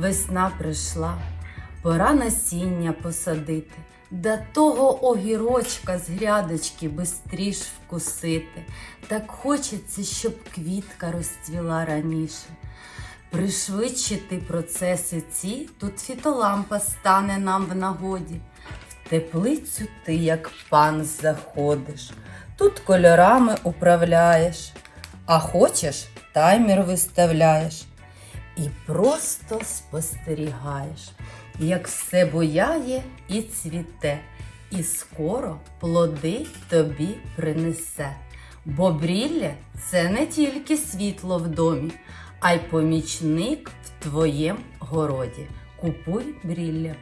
Весна прийшла, пора насіння посадити, до того огірочка з грядочки бистріш вкусити. Так хочеться, щоб квітка розцвіла раніше. Пришвидшити процеси ці, тут фітолампа стане нам в нагоді. В теплицю ти, як пан, заходиш, тут кольорами управляєш, а хочеш, таймер виставляєш і просто спостерігаєш, як все бояє і цвіте, і скоро плоди тобі принесе. Бо брілля це не тільки світло в домі, а й помічник в твоєму городі. Купуй брілля.